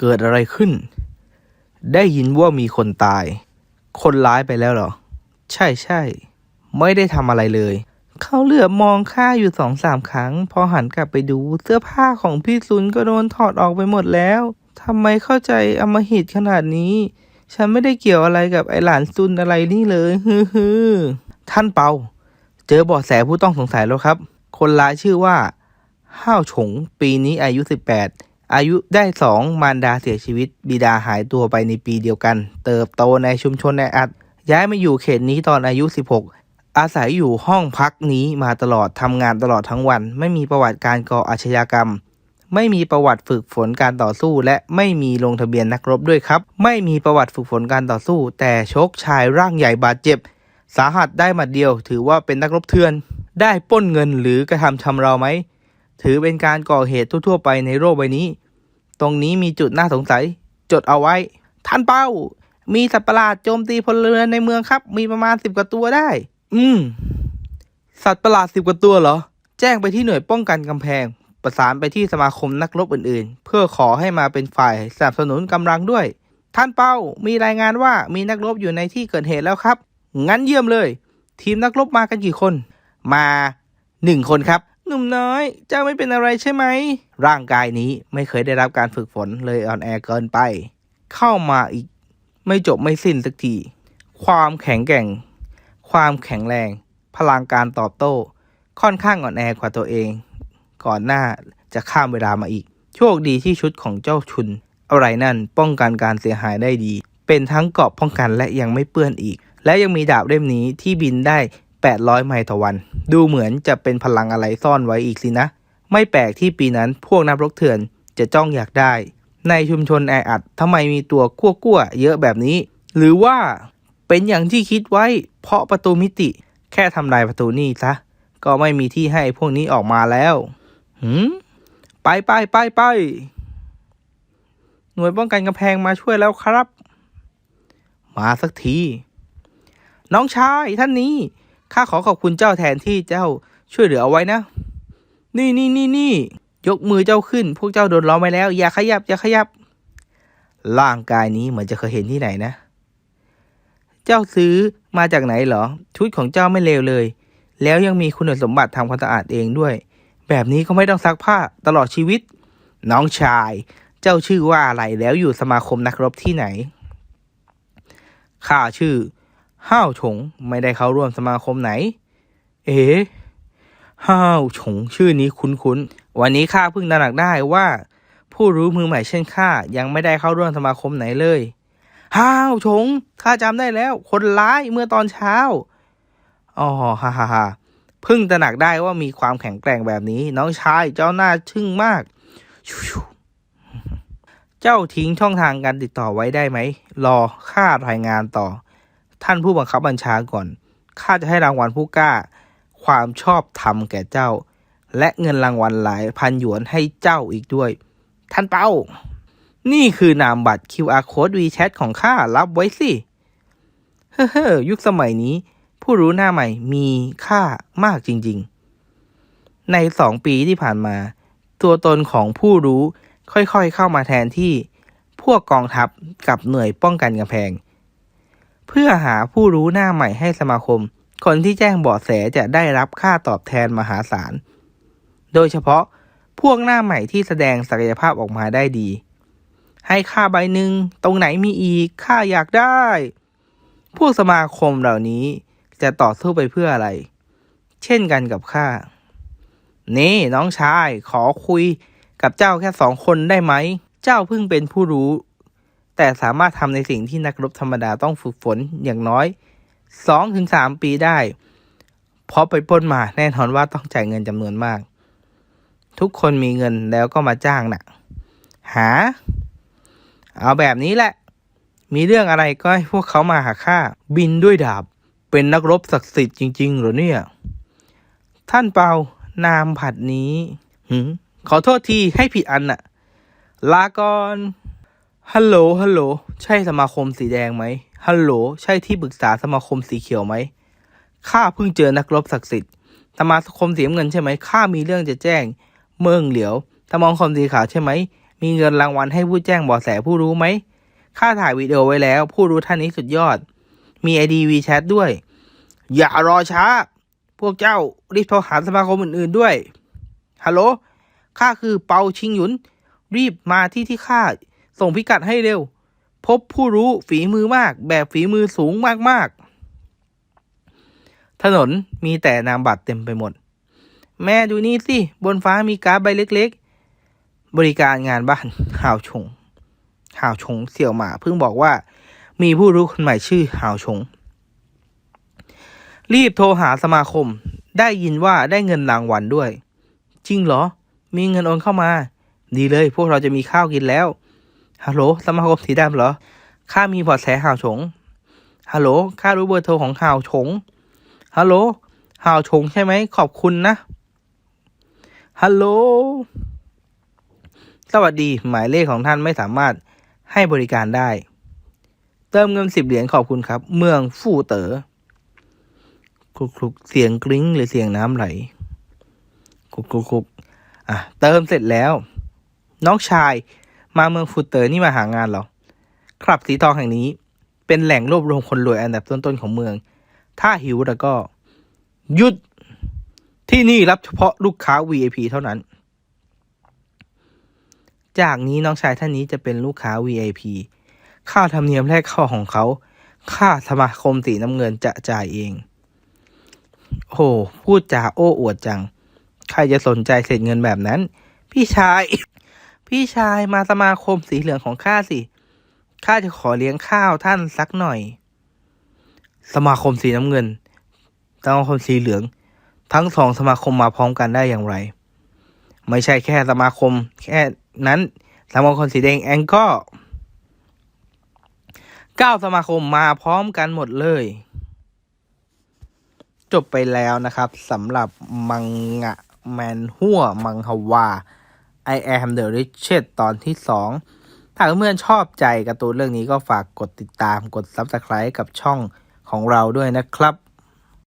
เกิดอะไรขึ้น ได้ยินว่ามีคนตาย คนร้ายไปแล้วเหรอ ใช่ใช่ ไม่ได้ทำอะไรเลย เขาเหลือบมองข้าอยู่สองสามครั้ง พอหันกลับไปดูเสื้อผ้าของพี่ซุนก็โดนถอดออกไปหมดแล้วทำไมเข้าใจอมหิตขนาดนี้ ฉันไม่ได้เกี่ยวอะไรกับไอหลานซุนอะไรนี่เลยฮือฮือท่านเปา เจอเบาะแสผู้ต้องสงสัยแล้วครับ คนร้ายชื่อว่า ห้าวฉง ปีนี้อายุ 18 อายุได้สองมารดาเสียชีวิต บิดาหายตัวไปในปีเดียวกัน เติบโตในชุมชนแออัด ย้ายมาอยู่เขตนี้ตอนอายุ 16 อาศัยอยู่ห้องพักนี้มาตลอดทำงานตลอดทั้งวัน ไม่มีประวัติการก่ออาชญากรรม ไม่มีประวัติฝึกฝนการต่อสู้ และไม่มีลงทะเบียนนักรบด้วยครับ ไม่มีประวัติฝึกฝนการต่อสู้ แต่ชกชายร่างใหญ่บาดเจ็บ สาหัสได้หมัดเดียว ถือว่าเป็นนักรบเถื่อน ได้ป้นเงินหรือกระทำชำเราไหมถือเป็นการก่อเหตุทั่วๆไปในโลกใบนี้ ตรงนี้มีจุดน่าสงสัย จดเอาไว้ ท่านเป้า มีสัตว์ประหลาดโจมตีพลเรือนในเมืองครับ มีประมาณสิบกว่าตัวได้ อืม สัตว์ประหลาดสิบกว่าตัวเหรอ แจ้งไปที่หน่วยป้องกันกำแพง ประสานไปที่สมาคมนักรบอื่นๆ เพื่อขอให้มาเป็นฝ่ายสนับสนุนกำลังด้วย ท่านเป้า มีรายงานว่ามีนักรบอยู่ในที่เกิดเหตุแล้วครับ งั้นเยี่ยมเลย ทีมนักรบมากันกี่คน มาหนึ่งคนครับ หนุ่มน้อย เจ้าไม่เป็นอะไรใช่ไหม ร่างกายนี้ไม่เคยได้รับการฝึกฝนเลยอ่อนแอเกินไป เข้ามาอีก ไม่จบไม่สิ้นสักที ความแข็งแกร่ง ความแข็งแรง พลังการตอบโต้ ค่อนข้างอ่อนแอกว่าตัวเอง ก่อนหน้าจะข้ามเวลามาอีก โชคดีที่ชุดของเจ้าชุน อะไรนั่นป้องกันการเสียหายได้ดี เป็นทั้งเกราะป้องกันและยังไม่เปื้อนอีก และยังมีดาบเล่มนี้ที่บินได้ 800 ไมล์ต่อวัน ดูเหมือนจะเป็นพลังอะไรซ่อนไว้อีกสินะ ไม่แปลกที่ปีนั้นพวกนักรบเถื่อนจะจ้องอยากได้ ในชุมชนแออัดทำไมมีตัวกั้วกั้วๆเยอะแบบนี้ หรือว่าเป็นอย่างที่คิดไว้ เพราะประตูมิติ แค่ทำลายประตูนี่ซะ ก็ไม่มีที่ให้พวกนี้ออกมาแล้วหืมไปไปไปไปหน่วยป้องกันกำแพงมาช่วยแล้วครับ มาสักที น้องชายท่านนี้ ข้าขอขอบคุณเจ้าแทนที่เจ้าช่วยเหลือเอาไว้นะ นี่นี่นี่นี่ยกมือเจ้าขึ้น พวกเจ้าโดนล้อมไว้แล้ว อย่าขยับ อย่าขยับ ร่างกายนี้เหมือนจะเคยเห็นที่ไหนนะ เจ้าซื้อมาจากไหนเหรอ ชุดของเจ้าไม่เลวเลย แล้วยังมีคุณสมบัติทำความสะอาดเองด้วย แบบนี้ก็ไม่ต้องซักผ้าตลอดชีวิต น้องชาย เจ้าชื่อว่าอะไรแล้วอยู่สมาคมนักรบที่ไหน ข้าชื่อ ห้าวฉงไม่ได้เข้าร่วมสมาคมไหน เอ๋ห้าวฉงชื่อนี้คุ้นๆ วันนี้ข้าเพิ่งตระหนักได้ว่า ผู้รู้มือใหม่เช่นข้ายังไม่ได้เข้าร่วมสมาคมไหนเลยห้าวฉงข้าจำได้แล้ว คนร้ายเมื่อตอนเช้าอ๋อฮ่าฮ่าฮ่าเพิ่งตระหนักได้ว่ามีความแข็งแกร่งแบบนี้ น้องชายเจ้าหน่าทึ่งมาก เจ้าทิ้งช่องทางการติดต่อไว้ได้ไหมรอข้ารายงานต่อ ท่านผู้บังคับบัญชาก่อน ข้าจะให้รางวัลผู้กล้า ความชอบธรรมแก่เจ้า และเงินรางวัลหลายพันหยวนให้เจ้าอีกด้วย ท่านเป้า นี่คือนามบัตร QR code WeChat ของข้ารับไว้สิ เฮ้อยุคสมัยนี้ ผู้รู้หน้าใหม่มีค่ามากจริง ๆ ในสองปีที่ผ่านมา ตัวตนของผู้รู้ค่อยๆ เข้ามาแทนที่พวกกองทัพกับหน่วยป้องกันกำแพง เพื่อหาผู้รู้หน้าใหม่ให้สมาคม คนที่แจ้งเบาะแสจะได้รับค่าตอบแทนมหาศาล โดยเฉพาะพวกหน้าใหม่ที่แสดงศักยภาพออกมาได้ดี ให้ค่าใบหนึ่งตรงไหนมีอีกค่าอยากได้ พวกสมาคมเหล่านี้จะต่อสู้ไปเพื่ออะไร เช่นกันกับข้า นี่น้องชายขอคุยกับเจ้าแค่สองคนได้ไหม เจ้าเพิ่งเป็นผู้รู้ แต่สามารถทำในสิ่งที่นักรบธรรมดาต้องฝึกฝนอย่างน้อยสองถึงสามปีได้ เพราะไปปล้นมาแน่นอนว่าต้องจ่ายเงินจำนวนมาก ทุกคนมีเงินแล้วก็มาจ้างน่ะ หา เอาแบบนี้แหละ มีเรื่องอะไรก็ให้พวกเขามาหาข้าบินด้วยดาบ เป็นนักรบศักดิ์สิทธิ์จริงๆหรอเนี่ย ท่านเปานามผัดนี้หืขอโทษทีให้ผิดอันน่ะ ลาก่อน ฮัลโหล ฮัลโหล ใช่สมาคมสีแดงไหม ฮัลโหล ใช่ที่ปรึกษาสมาคมสีเขียวไหม ข้าเพิ่งเจอนักรบศักดิ์สิทธิ์ สมาคมสีเงินใช่ไหม ข้ามีเรื่องจะแจ้ง เมืองเหลียวสมาคมสีขาวใช่ไหม มีเงินรางวัลให้ผู้แจ้งบาะแสผู้รู้ไหม ข้าถ่ายวิดีโอไว้แล้ว ผู้รู้ท่านนี้สุดยอด มีไอดีวีแชทด้วย อย่ารอช้า พวกเจ้ารีบโทรหาสมาคมอื่นๆด้วย ฮัลโหล ข้าคือเปาชิงหยุน รีบมาที่ที่ข้า ส่งพิกัดให้เร็ว พบผู้รู้ฝีมือมาก แบบฝีมือสูงมากๆ ถนนมีแต่นามบัตรเต็มไปหมด แม่ดูนี่สิ บนฟ้ามีการ์ดใบเล็กๆ บริการงานบ้านห่าวชงห่าวชงเสี่ยวหมาเพิ่งบอกว่า มีผู้รู้คนใหม่ชื่อห่าวชง รีบโทรหาสมาคม ได้ยินว่าได้เงินรางวัลด้วย จริงเหรอ มีเงินโอนเข้ามา ดีเลย พวกเราจะมีข้าวกินแล้ว ฮัลโหลสมาคมสีดำเหรอ ข้ามีบอดแสห่าวชงฮัลโหล ข้ารู้เบอร์โทรของห่าวชงฮัลโหลห่าวชงใช่ไหม ขอบคุณนะ ฮัลโหล สวัสดี หมายเลขของท่านไม่สามารถให้บริการได้ เติมเงินสิบเหรียญขอบคุณครับ เมืองฟู่เต๋อคลุกคลุกเสียงกริ้งหรือเสียงน้ำไหลคลุกคลุกคลุกอะ เติมเสร็จแล้ว น้องชาย มาเมืองฟูเตอร์นี่มาหางานเหรอครับสีทองแห่งนี้ เป็นแหล่งรวบรวมคนรวยอันดับต้นๆของเมือง ถ้าหิวแล้วก็หยุดที่นี่รับเฉพาะลูกค้า VIP เท่านั้น จากนี้น้องชายท่านนี้จะเป็นลูกค้า VIP ค่าธรรมเนียมแรกเข้าของเขา ค่าสมาคมสีน้ำเงินจะจ่ายเอง โอ้พูดจาโอ้อวดจัง ใครจะสนใจเสร็จเงินแบบนั้น พี่ชาย พี่ชายมาสมาคมสีเหลืองของข้าสิ ข้าจะขอเลี้ยงข้าวท่านสักหน่อย สมาคมสีน้ำเงิน สมาคมสีเหลือง ทั้งสองสมาคมมาพร้อมกันได้อย่างไร ไม่ใช่แค่สมาคม แค่นั้น สมาคมสีแดงแองก็เก้าสมาคมมาพร้อมกันหมดเลย จบไปแล้วนะครับสำหรับมังงะแมนหัวมังฮวา I am the Richard ตอนที่สองถ้าเพื่อนชอบใจการ์ตูนเรื่องนี้ก็ฝากกดติดตามกด Subscribe กับช่องของเราด้วยนะครับ